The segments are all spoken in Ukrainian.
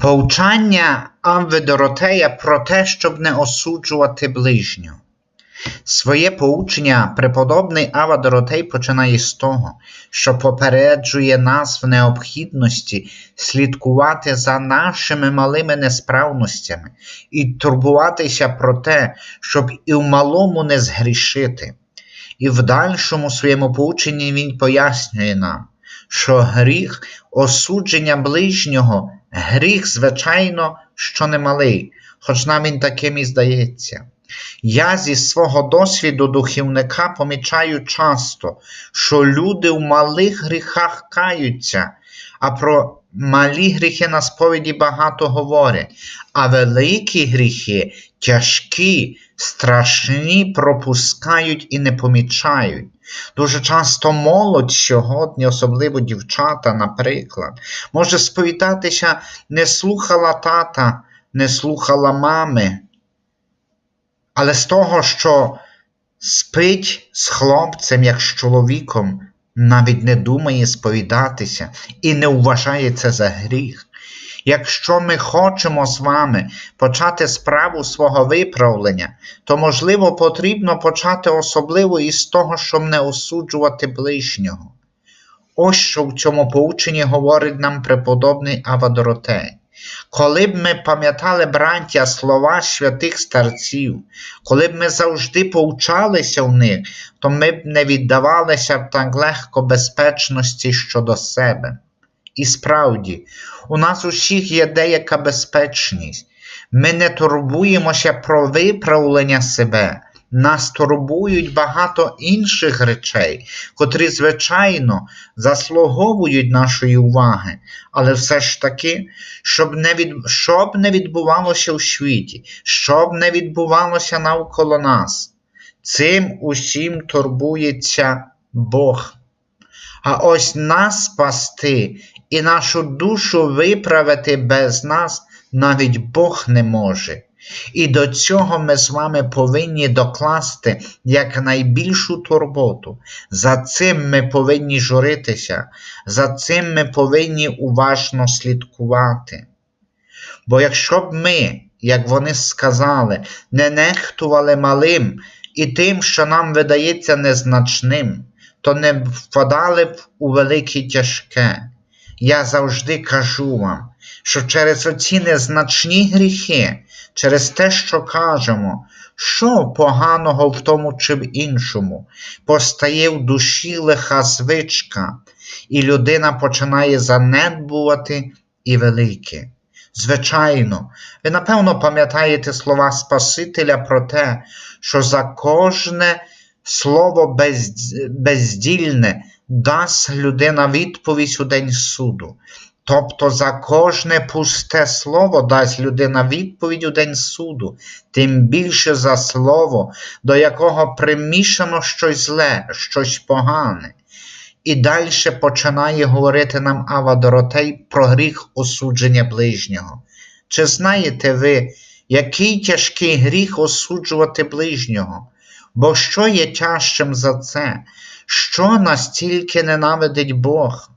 Повчання Авви Доротея про те, щоб не осуджувати ближнього. Своє поучення преподобний Ава Доротей починає з того, що попереджує нас в необхідності слідкувати за нашими малими несправностями і турбуватися про те, щоб і в малому не згрішити. І в дальшому своєму поученні він пояснює нам, що гріх осудження ближнього, гріх, звичайно, що немалий, хоч нам він таким і здається. Я зі свого досвіду духівника помічаю часто, що люди в малих гріхах каються, а про малі гріхи на сповіді багато говорять, а великі гріхи тяжкі, страшні пропускають і не помічають. Дуже часто молодь сьогодні, особливо дівчата, наприклад, може сповідатися, не слухала тата, не слухала мами. Але з того, що спить з хлопцем, як з чоловіком, навіть не думає сповідатися і не вважає це за гріх. Якщо ми хочемо з вами почати справу свого виправлення, то, можливо, потрібно почати особливо із того, щоб не осуджувати ближнього. Ось що в цьому поученні говорить нам преподобний Авадоротей. Коли б ми пам'ятали, браття, слова святих старців, коли б ми завжди повчалися в них, то ми б не віддавалися б так легко безпечності щодо себе. І справді, у нас усіх є деяка безпечність. Ми не турбуємося про виправлення себе, нас турбують багато інших речей, котрі, звичайно, заслуговують нашої уваги, але все ж таки, щоб не від... щоб не відбувалося у світі, щоб не відбувалося навколо нас. Цим усім турбується Бог. А ось нас спасти і нашу душу виправити без нас навіть Бог не може. І до цього ми з вами повинні докласти якнайбільшу турботу. За цим ми повинні журитися, за цим ми повинні уважно слідкувати. Бо якщо б ми, як вони сказали, не нехтували малим і тим, що нам видається незначним, то не впадали б у велике тяжке. Я завжди кажу вам, що через оці незначні гріхи, через те, що кажемо, що поганого в тому чи в іншому, постає в душі лиха звичка, і людина починає занедбувати і велике. Звичайно, ви напевно пам'ятаєте слова Спасителя про те, що за кожне слово бездільне дасть людина відповідь у день суду. Тобто за кожне пусте слово дасть людина відповідь у день суду, тим більше за слово, до якого примішано щось зле, щось погане. І далі починає говорити нам Ава Доротей про гріх осудження ближнього. Чи знаєте ви, який тяжкий гріх осуджувати ближнього? Бо що є тяжчим за це? Що настільки ненавидить Бог?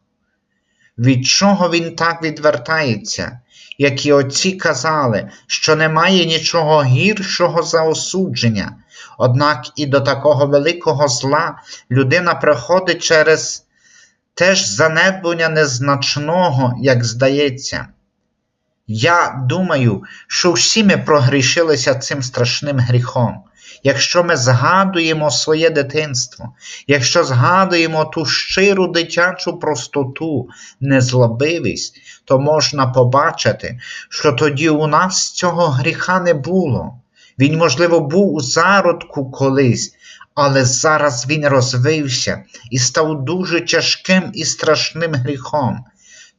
Від чого він так відвертається, як і отці казали, що немає нічого гіршого за осудження, однак і до такого великого зла людина приходить через теж занедбання незначного, як здається. Я думаю, що всі ми прогрішилися цим страшним гріхом. Якщо ми згадуємо своє дитинство, якщо згадуємо ту щиру дитячу простоту, незлобивість, то можна побачити, що тоді у нас цього гріха не було. Він, можливо, був у зародку колись, але зараз він розвився і став дуже тяжким і страшним гріхом.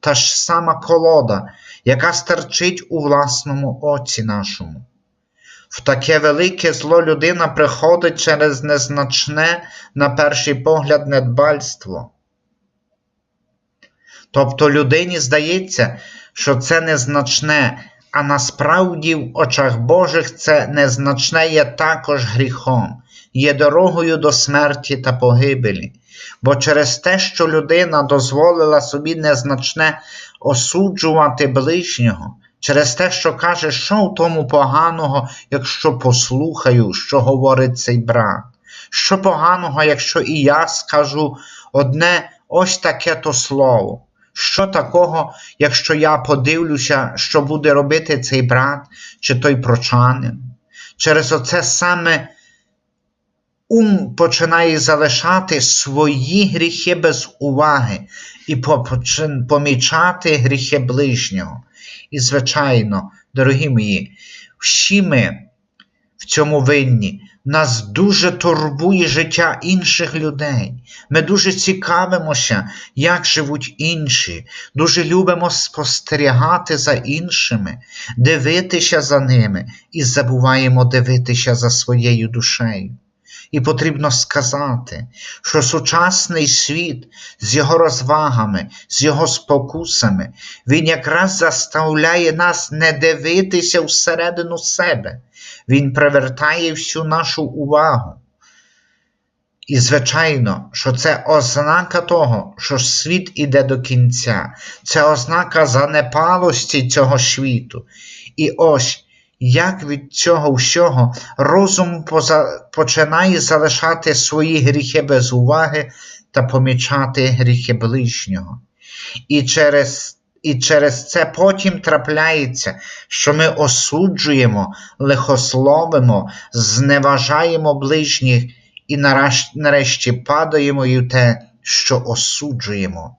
Та ж сама колода, яка стерчить у власному оці нашому. В таке велике зло людина приходить через незначне, на перший погляд, недбальство. Тобто людині здається, що це незначне, а насправді в очах Божих це незначне є також гріхом. Є дорогою до смерті та погибелі. Бо через те, що людина дозволила собі незначне осуджувати ближнього, через те, що каже, що в тому поганого, якщо послухаю, що говорить цей брат, що поганого, якщо і я скажу одне ось таке то слово. Що такого, якщо я подивлюся, що буде робити цей брат чи той прочанин? Через оце саме ум починає залишати свої гріхи без уваги і помічати гріхи ближнього. І, звичайно, дорогі мої, всі ми в цьому винні. Нас дуже турбує життя інших людей. Ми дуже цікавимося, як живуть інші, дуже любимо спостерігати за іншими, дивитися за ними і забуваємо дивитися за своєю душею. І потрібно сказати, що сучасний світ з його розвагами, з його спокусами, він якраз заставляє нас не дивитися всередину себе. Він привертає всю нашу увагу. І, звичайно, що це ознака того, що світ іде до кінця, це ознака занепалості цього світу. І ось як від цього всього розум поза... починає залишати свої гріхи без уваги та помічати гріхи ближнього. І через і через це потім трапляється, що ми осуджуємо, лихословимо, зневажаємо ближніх і нарешті падаємо і в те, що осуджуємо.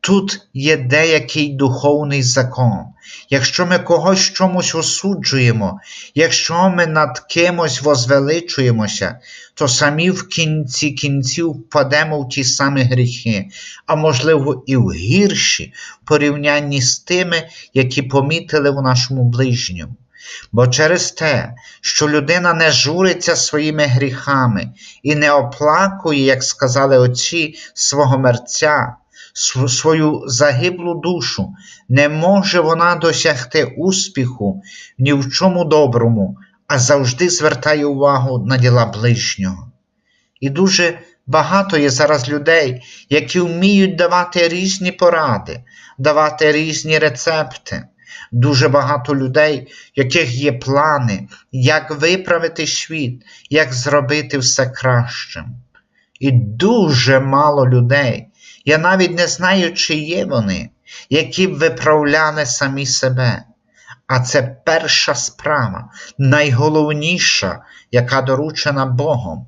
Тут є деякий духовний закон. Якщо ми когось чомусь осуджуємо, якщо ми над кимось возвеличуємося, то самі в кінці кінців впадемо в ті самі гріхи, а можливо і в гірші в порівнянні з тими, які помітили в нашому ближньому. Бо через те, що людина не журиться своїми гріхами і не оплакує, як сказали отці, свого мерця, свою загиблу душу, не може вона досягти успіху ні в чому доброму, а завжди звертає увагу на діла ближнього. І дуже багато є зараз людей, які вміють давати різні поради, давати різні рецепти. Дуже багато людей, яких є плани, як виправити світ, як зробити все кращим. І дуже мало людей, я навіть не знаю, чи є вони, які б виправляли самі себе. А це перша справа, найголовніша, яка доручена Богом.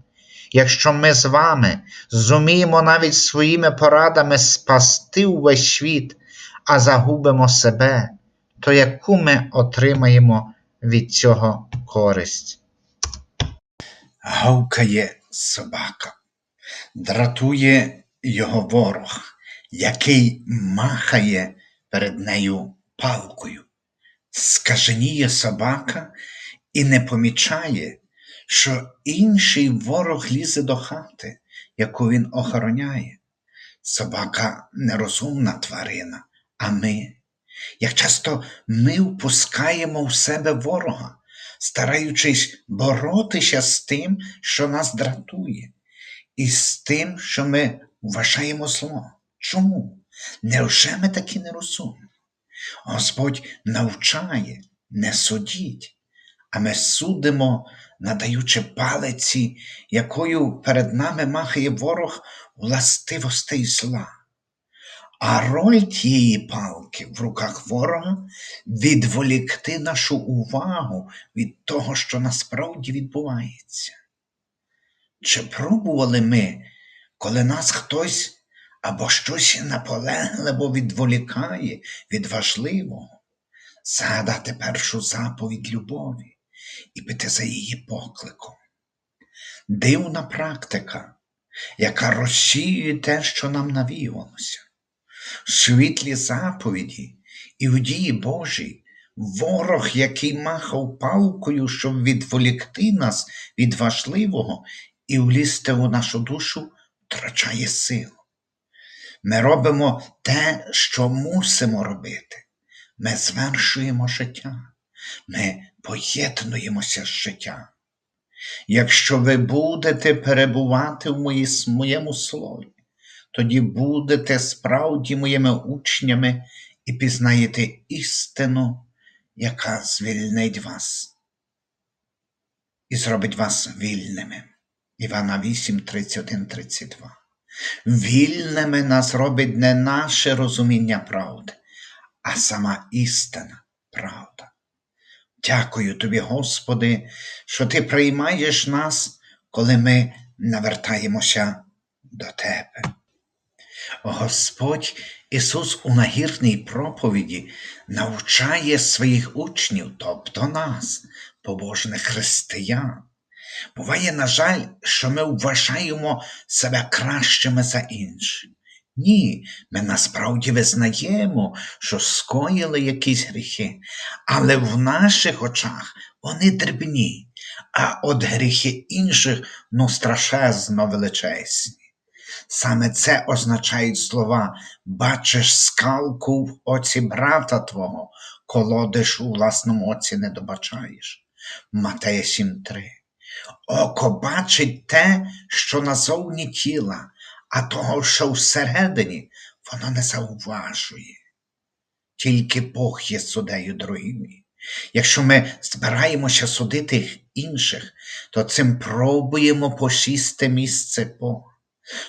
Якщо ми з вами зуміємо навіть своїми порадами спасти увесь світ, а загубимо себе, то яку ми отримаємо від цього користь? Гавкає собака, дратує його ворог, який махає перед нею палкою. Скаженіє собака і не помічає, що інший ворог лізе до хати, яку він охороняє. Собака нерозумна тварина, а ми, як часто ми впускаємо в себе ворога, стараючись боротися з тим, що нас дратує, і з тим, що ми вважаємо зло. Чому? Невже ми такі нерозумні? Господь навчає, не судіть, а ми судимо, надаючи палиці, якою перед нами махає ворог властивостей зла. А роль тієї палки в руках ворога відволікти нашу увагу від того, що насправді відбувається. Чи пробували ми, коли нас хтось або щось наполегливо відволікає від важливого, згадати першу заповідь любові і піти за її покликом? Дивна практика, яка розсіює те, що нам навіювалося світлі заповіді і в дії Божій, ворог, який махав палкою, щоб відволікти нас від важливого і влізти у нашу душу, втрачає силу. Ми робимо те, що мусимо робити. Ми звершуємо життя, ми поєднуємося з життям. Якщо ви будете перебувати в мої- моєму слові, тоді будете справді моїми учнями і пізнаєте істину, яка звільнить вас і зробить вас вільними. Івана 8, 31, 32. Вільними нас робить не наше розуміння правди, а сама істина правда. Дякую тобі, Господи, що Ти приймаєш нас, коли ми навертаємося до Тебе. Господь Ісус у нагірній проповіді навчає своїх учнів, тобто нас, побожних християн. Буває, на жаль, що ми вважаємо себе кращими за інших. Ні, ми насправді визнаємо, що скоїли якісь гріхи, але в наших очах вони дрібні, а от гріхи інших ну страшезно величезні. Саме це означають слова бачиш скалку в оці брата твого, колодиш у власному оці не добачаєш. Матея 7.3 Око бачить те, що назовні тіла, а того, що всередині, воно не зауважує. Тільки Бог є судею, мої. Якщо ми збираємося судити інших, то цим пробуємо посісти місце Бога.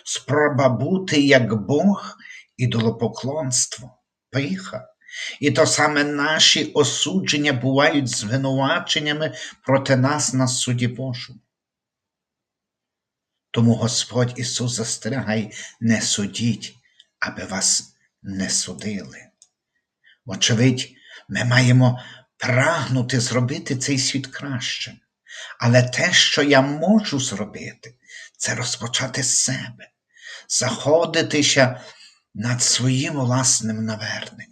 Спроба бути як Бог ідолопоклонство, пиха. І то саме наші осудження бувають звинуваченнями проти нас на суді Божому. Тому Господь Ісус застерігає, не судіть, аби вас не судили. Вочевидь, ми маємо прагнути зробити цей світ кращим. Але те, що я можу зробити, це розпочати з себе, заходитися над своїм власним наверненням.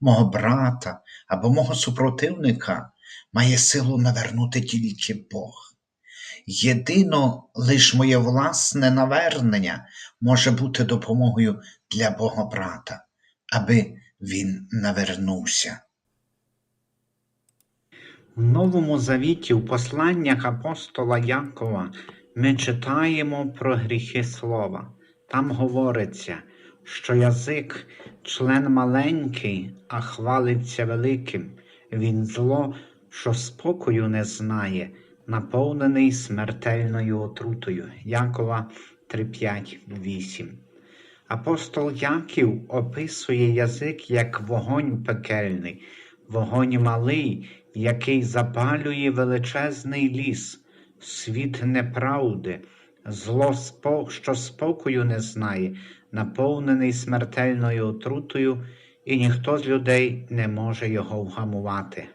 Мого брата або мого супротивника має силу навернути тільки Бог. Єдино лиш моє власне навернення може бути допомогою для Бога брата, аби він навернувся. В Новому Завіті, в посланнях апостола Якова, ми читаємо про гріхи слова. Там говориться, що язик член маленький, а хвалиться великим. Він зло, що спокою не знає, наповнений смертельною отрутою. Якова 3.5.8. Апостол Яків описує язик як вогонь пекельний, вогонь малий, який запалює величезний ліс, світ неправди, зло, що спокою не знає, наповнений смертельною отрутою, і ніхто з людей не може його вгамувати.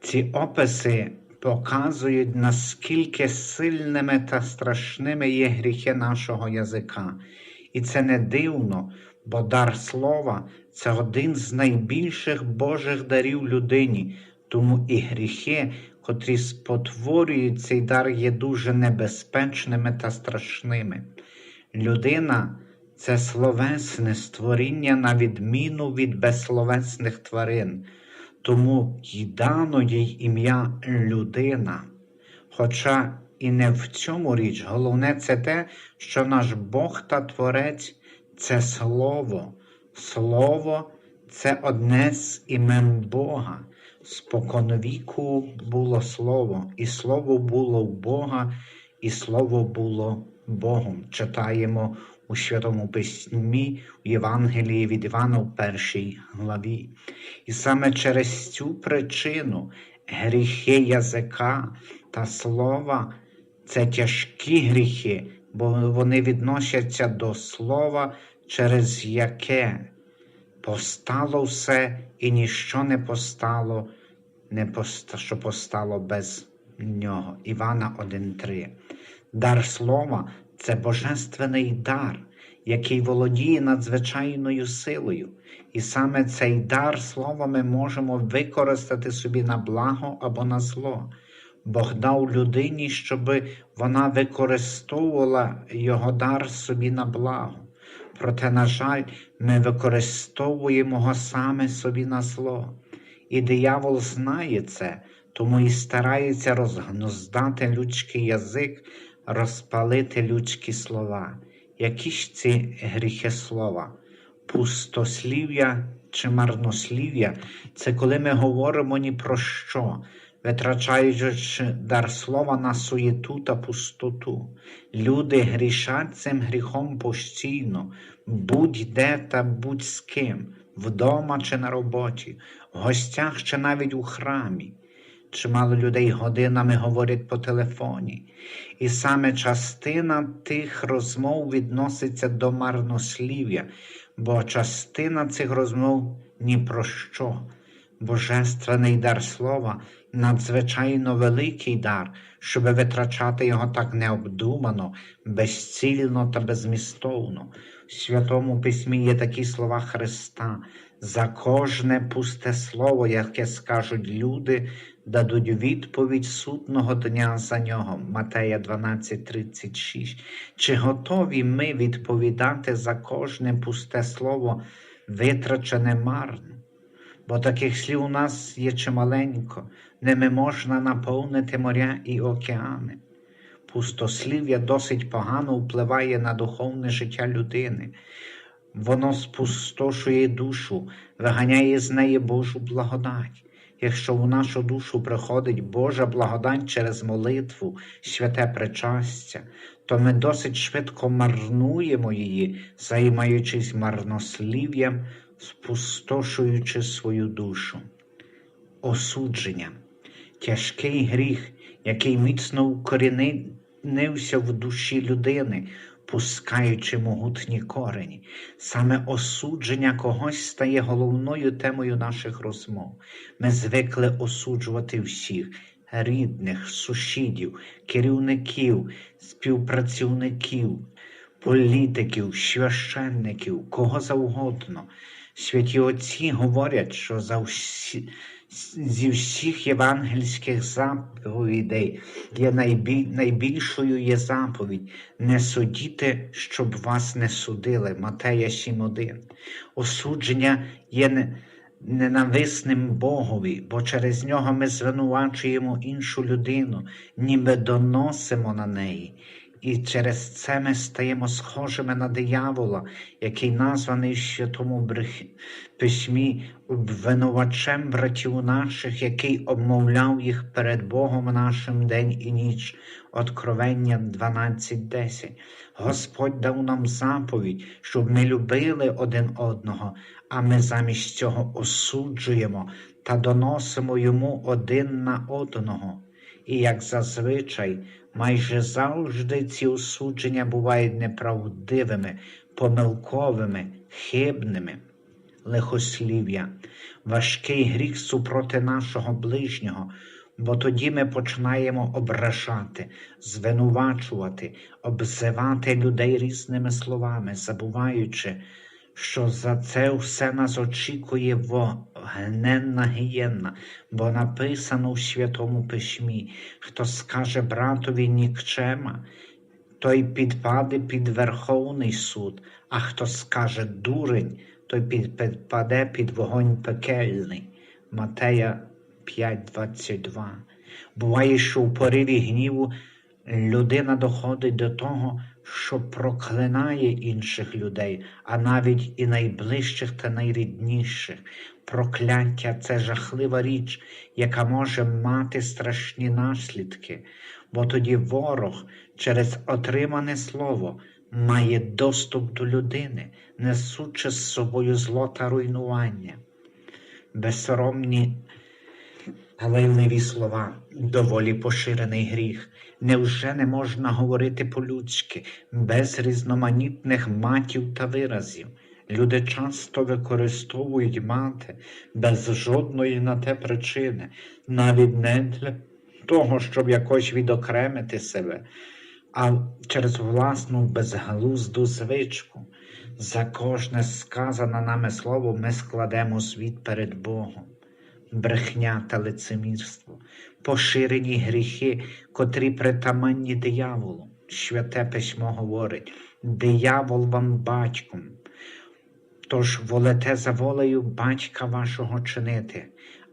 Ці описи показують, наскільки сильними та страшними є гріхи нашого язика. І це не дивно, бо дар слова це один з найбільших Божих дарів людині, тому і гріхи, котрі спотворюють цей дар, є дуже небезпечними та страшними. Людина це словесне створіння на відміну від безсловесних тварин, тому й дано їй ім'я людина. Хоча і не в цьому річ, головне це те, що наш Бог та Творець це Слово. Слово це одне з імен Бога. Споконвіку було Слово, і Слово було в Бога, і Слово було Богом. Читаємо у Святому Письмі у Євангелії від Івана в першій главі. І саме через цю причину гріхи язика та слова це тяжкі гріхи, бо вони відносяться до слова, через яке постало все і ніщо не постало, не поста, що постало без нього. Івана 1.3. Дар слова це божественний дар, який володіє надзвичайною силою. І саме цей дар слова ми можемо використати собі на благо або на зло. Бог дав людині, щоб вона використовувала його дар собі на благо. Проте, на жаль, ми використовуємо його саме собі на зло. І диявол знає це, тому і старається розгнуздати людський язик, розпалити людські слова. Які ж ці гріхи слова? Пустослів'я чи марнослів'я це коли ми говоримо ні про що, витрачаючи дар слова на суєту та пустоту. Люди грішать цим гріхом постійно, будь-де та будь з ким, вдома чи на роботі, в гостях чи навіть у храмі. Чимало людей годинами говорять по телефоні, і саме частина тих розмов відноситься до марнослів'я, бо частина цих розмов ні про що. Божественний дар слова надзвичайно великий дар, щоби витрачати його так необдумано, безцільно та безмістовно. В Святому Письмі є такі слова Христа. За кожне пусте слово, яке скажуть люди, дадуть відповідь судного дня за нього. Матея 12:36. Чи готові ми відповідати за кожне пусте слово, витрачене марно? Бо таких слів у нас є чималенько, ними можна наповнити моря і океани. Пустослів'я досить погано впливає на духовне життя людини. Воно спустошує душу, виганяє з неї Божу благодать. Якщо в нашу душу приходить Божа благодать через молитву, святе причастя, то ми досить швидко марнуємо її, займаючись марнослів'ям, спустошуючи свою душу. Осудження тяжкий гріх, який міцно укорінився в душі людини, пускаючи могутні корені. Саме осудження когось стає головною темою наших розмов. Ми звикли осуджувати всіх рідних, сусідів, керівників, співпрацівників, політиків, священників, кого завгодно. Святі отці говорять, що за всі, зі всіх євангельських заповідей є найбіль, найбільшою є заповідь не судіти, щоб вас не судили. Матея 7.1. Осудження є ненависним Богові, бо через нього ми звинувачуємо іншу людину, ніби доносимо на неї. І через це ми стаємо схожими на диявола, який названий в святому брех... письмі обвинувачем братів наших, який обмовляв їх перед Богом нашим день і ніч. Откровення 12.10. Господь дав нам заповідь, щоб ми любили один одного, а ми замість цього осуджуємо та доносимо йому один на одного. І як зазвичай, майже завжди ці осудження бувають неправдивими, помилковими, хибними. Лихослів'я, важкий гріх супроти нашого ближнього, бо тоді ми починаємо ображати, звинувачувати, обзивати людей різними словами, забуваючи, що за це все нас очікує вогненна гієнна, бо написано в Святому Письмі, хто скаже братові нікчема, той підпаде під Верховний суд, а хто скаже дурень, той підпаде під вогонь пекельний. Матея 5.22. Буває, що в пориві гніву людина доходить до того, що проклинає інших людей, а навіть і найближчих та найрідніших. Прокляття це жахлива річ, яка може мати страшні наслідки, бо тоді ворог через отримане слово має доступ до людини, несучи з собою зло та руйнування. Безсоромні Галайливі слова, доволі поширений гріх. Невже не можна говорити по-людськи, без різноманітних матів та виразів? Люди часто використовують мати без жодної на те причини, навіть не для того, щоб якось відокремити себе, а через власну безглузду звичку. За кожне сказане нами слово ми складемо звіт перед Богом брехня та лицемірство, поширені гріхи, котрі притаманні дияволу. Святе письмо говорить, диявол вам батьком. Тож волете за волею батька вашого чинити,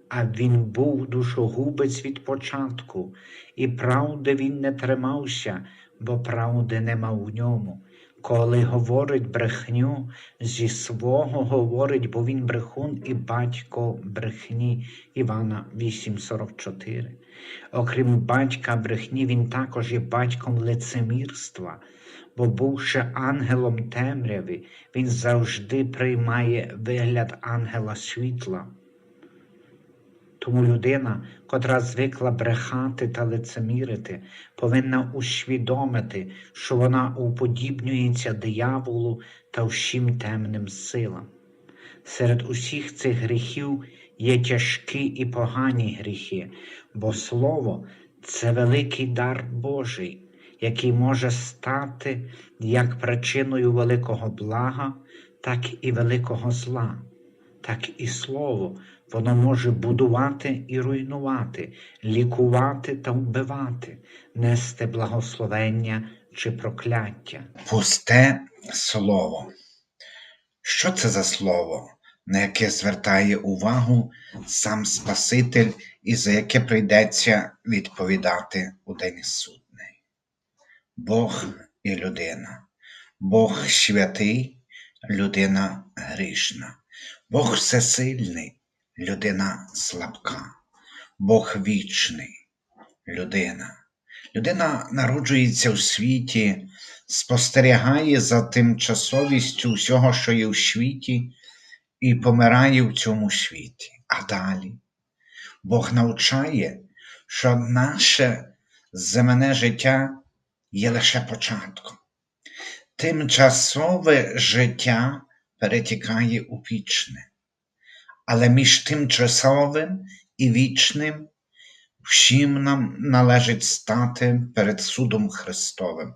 а він був душогубець від початку, і правди він не тримався, бо правди нема в ньому. Коли говорить брехню, зі свого говорить, бо він брехун і батько брехні Івана 8.44. Окрім батька брехні, він також є батьком лицемірства, бо бувши ангелом темряви, він завжди приймає вигляд ангела світла. Тому людина, котра звикла брехати та лицемірити, повинна усвідомити, що вона уподібнюється дияволу та всім темним силам. Серед усіх цих гріхів є тяжкі і погані гріхи, бо слово це великий дар Божий, який може стати як причиною великого блага, так і великого зла. Так і слово, воно може будувати і руйнувати, лікувати та вбивати, нести благословення чи прокляття. Пусте слово. Що це за слово, на яке звертає увагу сам Спаситель і за яке прийдеться відповідати у день судний? Бог і людина. Бог святий, людина грішна. Бог всесильний, людина слабка. Бог вічний, людина. Людина народжується в світі, спостерігає за тимчасовістю всього, що є в світі, і помирає в цьому світі. А далі Бог навчає, що наше земне життя є лише початком. Тимчасове життя перетікає у вічне, але між тимчасовим і вічним всім нам належить стати перед судом Христовим,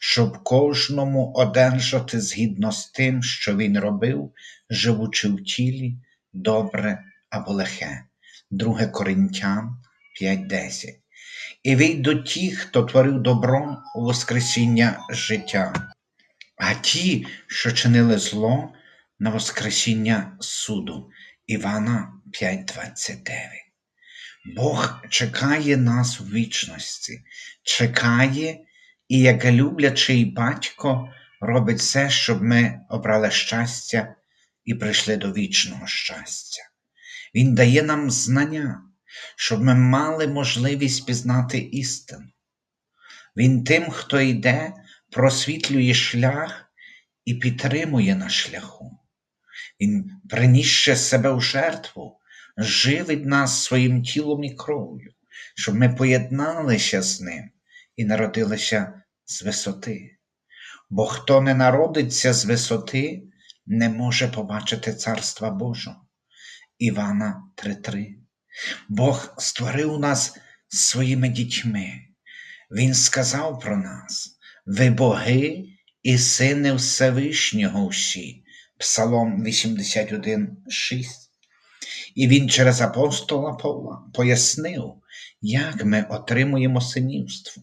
щоб кожному одержати згідно з тим, що він робив, живучи в тілі, добре або лихе. 2 Коринтян 5.10. І вийдуть ті, хто творив добро у Воскресіння життя, а ті, що чинили зло на Воскресіння суду. Івана 5.29. Бог чекає нас у вічності, чекає і, як люблячий батько, робить все, щоб ми обрали щастя і прийшли до вічного щастя. Він дає нам знання, щоб ми мали можливість пізнати істину. Він тим, хто йде, просвітлює шлях і підтримує на шляху. Він, принісши себе в жертву, живить нас своїм тілом і кров'ю, щоб ми поєдналися з ним і народилися з висоти. Бо хто не народиться з висоти, не може побачити Царства Божого. Івана 3:3. Бог створив нас своїми дітьми. Він сказав про нас: ви боги і сини Всевишнього всі. Псалом 81,6. І він через апостола Павла пояснив, як ми отримуємо синівство,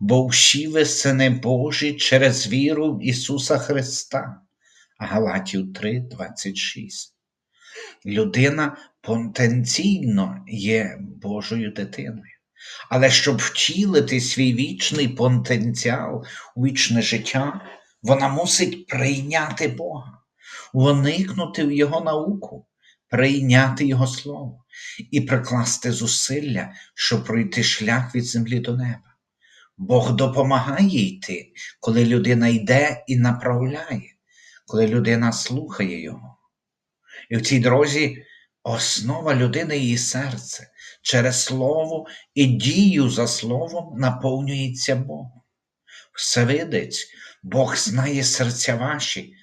бо всі ви сини Божі через віру в Ісуса Христа. Галатів 3,26. Людина потенційно є Божою дитиною. Але щоб втілити свій вічний потенціал у вічне життя, вона мусить прийняти Бога, уникнути в Його науку, прийняти Його Слово і прикласти зусилля, щоб пройти шлях від землі до неба. Бог допомагає йти, коли людина йде і направляє, коли людина слухає Його. І в цій дорозі основа людини її серце через слово і дію за словом наповнюється Богом. Всевидець, Бог знає серця ваші,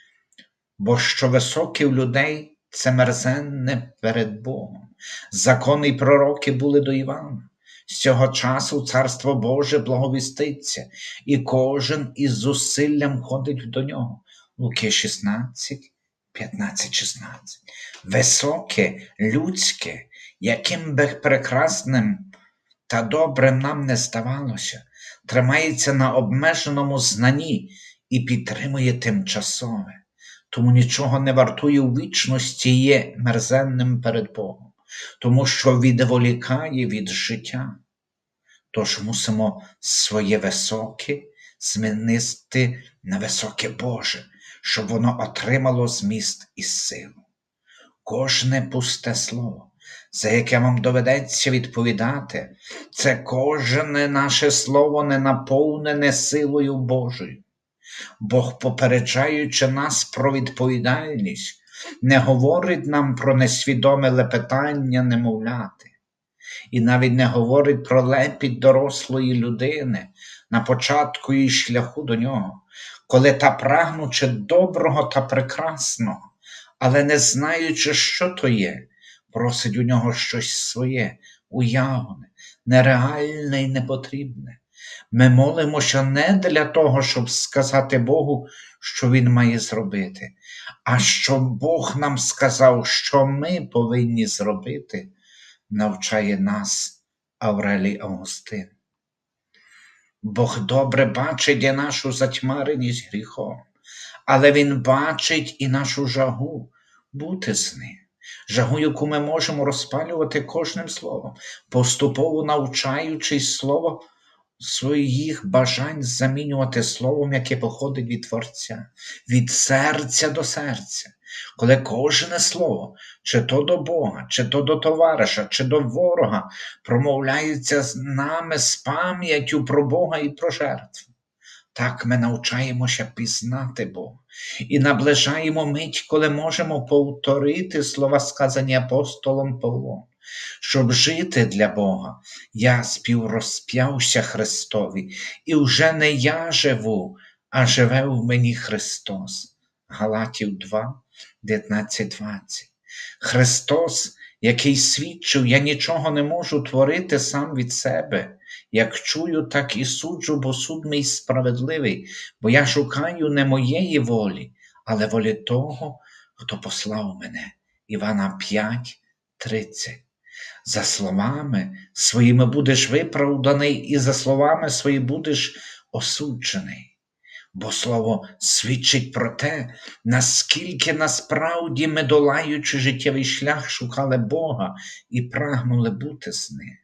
бо що високе в людей це мерзенне перед Богом. Закони й пророки були до Івана. З цього часу Царство Боже благовіститься, і кожен із зусиллям ходить до нього. Луки 16, 15, 16. Високе, людське, яким би прекрасним та добрим нам не здавалося, тримається на обмеженому знанні і підтримує тимчасове, тому нічого не вартує у вічності є мерзенним перед Богом. тому що відволікає від життя. Тож мусимо своє високе змінити на високе Боже, щоб воно отримало зміст і силу. Кожне пусте слово, за яке вам доведеться відповідати, це кожне наше слово не наповнене силою Божою. Бог, попереджаючи нас про відповідальність, не говорить нам про несвідоме лепетання немовляти, і навіть не говорить про лепіт дорослої людини на початку її шляху до нього, коли та прагнучи доброго та прекрасного, але не знаючи, що то є, просить у нього щось своє, уявне, нереальне і непотрібне. Ми молимося не для того, щоб сказати Богу, що Він має зробити, а щоб Бог нам сказав, що ми повинні зробити, навчає нас Аврелій Августин. Бог добре бачить і нашу затьмареність гріхом, але Він бачить і нашу жагу бути з ним, жагу, яку ми можемо розпалювати кожним словом, поступово навчаючись слово своїх бажань замінювати словом, яке походить від Творця, від серця до серця, коли кожне слово, чи то до Бога, чи то до товариша, чи до ворога, промовляється з нами з пам'яттю про Бога і про жертву. Так ми навчаємося пізнати Бога і наближаємо мить, коли можемо повторити слова, сказані апостолом Павлом. Щоб жити для Бога, я співрозп'явся Христові, і вже не я живу, а живе в мені Христос. Галатів 2, 19, 20. Христос, який свідчив, я нічого не можу творити сам від себе. Як чую, так і суджу, бо суд мій справедливий, бо я шукаю не моєї волі, але волі того, хто послав мене. Івана 5, 30. За словами своїми будеш виправданий, і за словами свої будеш осуджений. Бо слово свідчить про те, наскільки насправді ми, долаючи життєвий шлях, шукали Бога і прагнули бути з ним.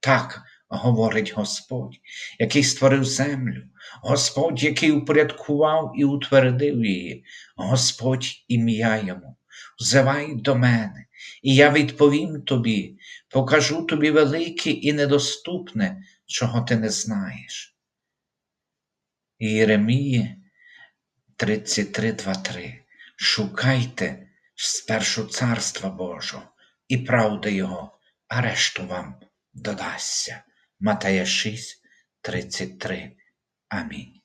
Так говорить Господь, який створив землю, Господь, який упорядкував і утвердив її, Господь ім'я йому. Взивай до мене, і я відповім тобі, покажу тобі велике і недоступне, чого ти не знаєш. Єремії 33.2.3 Шукайте спершу царства Божого і правди Його, а решту вам додасться. Матея 6, 33. Амінь.